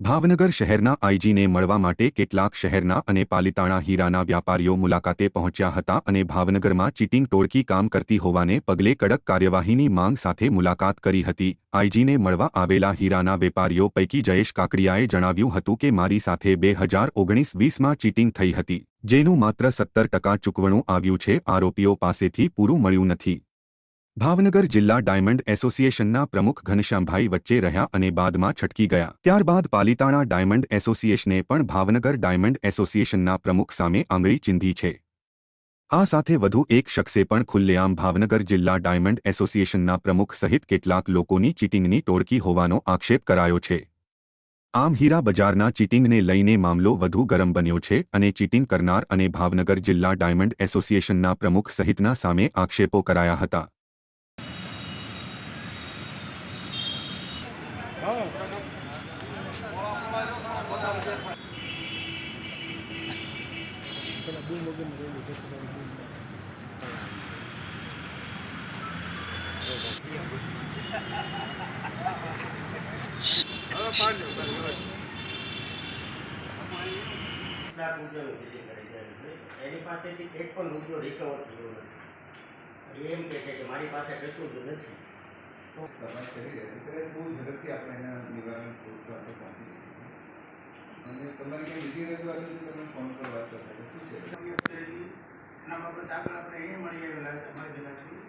ભાવનગર શહેરના આઈજીને મળવા માટે કેટલાક શહેરના અને પાલિતાણા હીરાના વ્યાપારીઓ મુલાકાતે પહોંચ્યા હતા અને ભાવનગરમાં ચીટિંગ ટોળકી કામ કરતી હોવાને પગલે કડક કાર્યવાહીની માંગ સાથે મુલાકાત કરી હતી. આઈજીને મળવા આવેલા હીરાના વેપારીઓ પૈકી જયેશ કાકડિયાએ જણાવ્યું હતું કે મારી સાથે બે હજાર ઓગણીસ વીસમાં ચીટિંગ થઈ હતી, જેનું માત્ર સત્તર ટકા ચૂકવણું આવ્યું છે, આરોપીઓ પાસેથી પૂરું મળ્યું નથી. ભાવનગર જિલ્લા ડાયમંડ એસોસિએશનના પ્રમુખ ઘનશ્યામભાઈ વચ્ચે રહ્યા અને બાદમાં છટકી ગયા. ત્યારબાદ પાલિતાણા ડાયમંડ એસોસિએશને પણ ભાવનગર ડાયમંડ એસોસિએશનના પ્રમુખ સામે આંગળી ચીંધી છે. આ સાથે વધુ એક શખ્સે પણ ખુલ્લેઆમ ભાવનગર જિલ્લા ડાયમંડ એસોસિએશનના પ્રમુખ સહિત કેટલાક લોકોની ચીટિંગની ટોળકી હોવાનો આક્ષેપ કરાયો છે. આમ હીરા બજારના ચીટિંગને લઈને મામલો વધુ ગરમ બન્યો છે અને ચીટિંગ કરનાર અને ભાવનગર જિલ્લા ડાયમંડ એસોસિએશનના પ્રમુખ સહિતના સામે આક્ષેપો કરાયા હતા. એની પાસેથી એક પણ રૂપિયો રિકવર થયો નથી એમ કે છે કે મારી પાસે કશું જ નથી તપાસ કરી રહ્યા છે. ત્યારે બહુ ઝડપથી આપણે એના નિવારણ આપણે પહોંચી જઈશું અને તમારી કંઈ બીજી રજૂઆત છે તમે ફોન પર વાત કરતા. શું છે? એના બાબત આગળ આપણે એ મળી આવેલા મળી ગયેલા છીએ.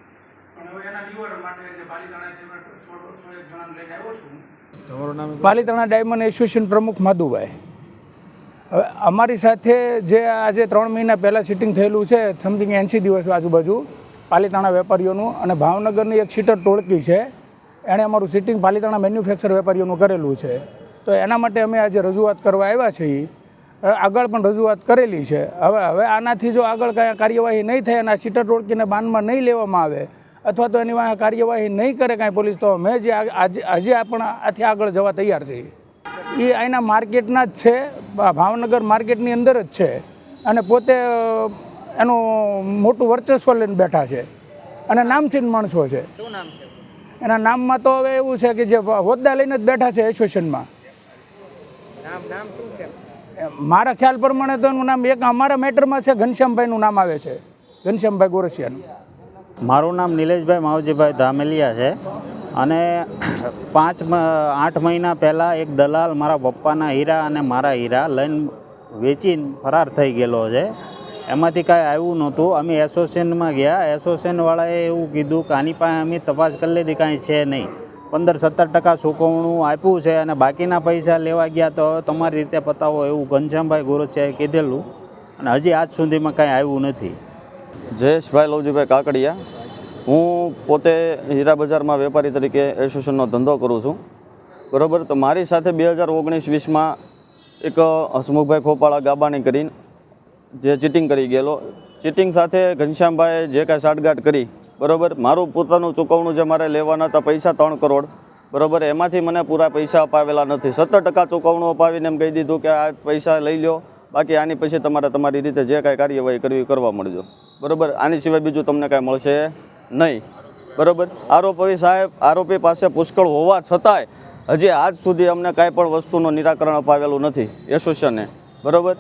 પણ હવે એના નિવારણ માટે જે પાલિતાણા જે સો સો એક જણાને લઈને આવ્યો છું. પાલીતાણા ડાયમંડ એસોસિએશન પ્રમુખ માધુભાઈ. હવે અમારી સાથે જે આજે ત્રણ મહિના પહેલાં સિટિંગ થયેલું છે સમથિંગ એંસી દિવસ આજુબાજુ પાલિતાણા વેપારીઓનું અને ભાવનગરની એક સીટર ટોળકી છે. એણે અમારું સિટિંગ પાલિતાણા મેન્યુફેક્ચર વેપારીઓનું કરેલું છે. તો એના માટે અમે આજે રજૂઆત કરવા આવ્યા છીએ. આગળ પણ રજૂઆત કરેલી છે. હવે હવે આનાથી જો આગળ કાંઈ કાર્યવાહી નહીં થાય, અને આ સીટર ટોળકીને બાનમાં નહીં લેવામાં આવે, અથવા તો એની વાંહે કાર્યવાહી નહીં કરે કાંઈ પોલીસ, તો અમે જે આજે આજે પણ આથી આગળ જવા તૈયાર છીએ. એ અહીંના માર્કેટના જ છે ભાવનગર માર્કેટની અંદર જ છે. અને પોતે એનું મોટું વર્ચસ્વ લઈને બેઠા છે. અને નામચીન માણસો છે? એના નામમાં તો હવે એવું છે કે જે હોદ્દા લઈને જ બેઠા છે એસોસિએશનમાં. મારા ખ્યાલ પ્રમાણે તો એનું નામ એક અમારા મેટરમાં છે ઘનશ્યામભાઈનું નામ આવે છે ઘનશ્યામભાઈ ગોરસિયાનું. મારું નામ નિલેશભાઈ માવજીભાઈ ધામેલિયા છે અને પાંચ આઠ મહિના પહેલાં એક દલાલ મારા પપ્પાના હીરા અને મારા હીરા લઈને વેચીને ફરાર થઈ ગયેલો છે. એમાંથી કાંઈ આવ્યું નહોતું. અમે એસોસિએશનમાં ગયા. એસોસિએશનવાળાએ એવું કીધું કે આની પાસે અમે તપાસ કરી લીધી, કાંઈ છે નહીં. પંદર સત્તર ટકા ચૂકવણું આપ્યું છે અને બાકીના પૈસા લેવા ગયા તો તમારી રીતે પતાવો એવું ઘનશ્યામભાઈ ગોરસિયાએ કીધેલું. અને હજી આજ સુધીમાં કાંઈ આવ્યું નથી. જયેશભાઈ લવજીભાઈ કાકડિયા. હું પોતે હીરા બજારમાં વેપારી તરીકે એસોસિએશનનો ધંધો કરું છું. બરાબર? તો મારી સાથે બે હજાર ઓગણીસ વીસમાં એક હસમુખભાઈ ખોપાળા ગાબાણી કરીને જે ચીટિંગ કરી ગયેલો. ચીટિંગ સાથે ઘનશ્યામભાઈએ જે કાંઈ સાઠગાંઠ કરી, બરાબર, મારું પોતાનું ચૂકવણું જે મારે લેવાના હતા પૈસા ત્રણ કરોડ, બરાબર, એમાંથી મને પૂરા પૈસા અપાવેલા નથી. સત્તર ટકા ચૂકવણું અપાવીને એમ કહી દીધું કે આ પૈસા લઈ લો બાકી આની પછી તમારે તમારી રીતે જે કાંઈ કાર્યવાહી કરવી કરવા મળજો. બરાબર, આની સિવાય બીજું તમને કાંઈ મળશે નહીં. બરાબર, આરોપી સાહેબ, આરોપી પાસે પુષ્કળ હોવા છતાંય હજી આજ સુધી અમને કાંઈ પણ વસ્તુનું નિરાકરણ અપાવેલું નથી, એસોસિએશને. બરાબર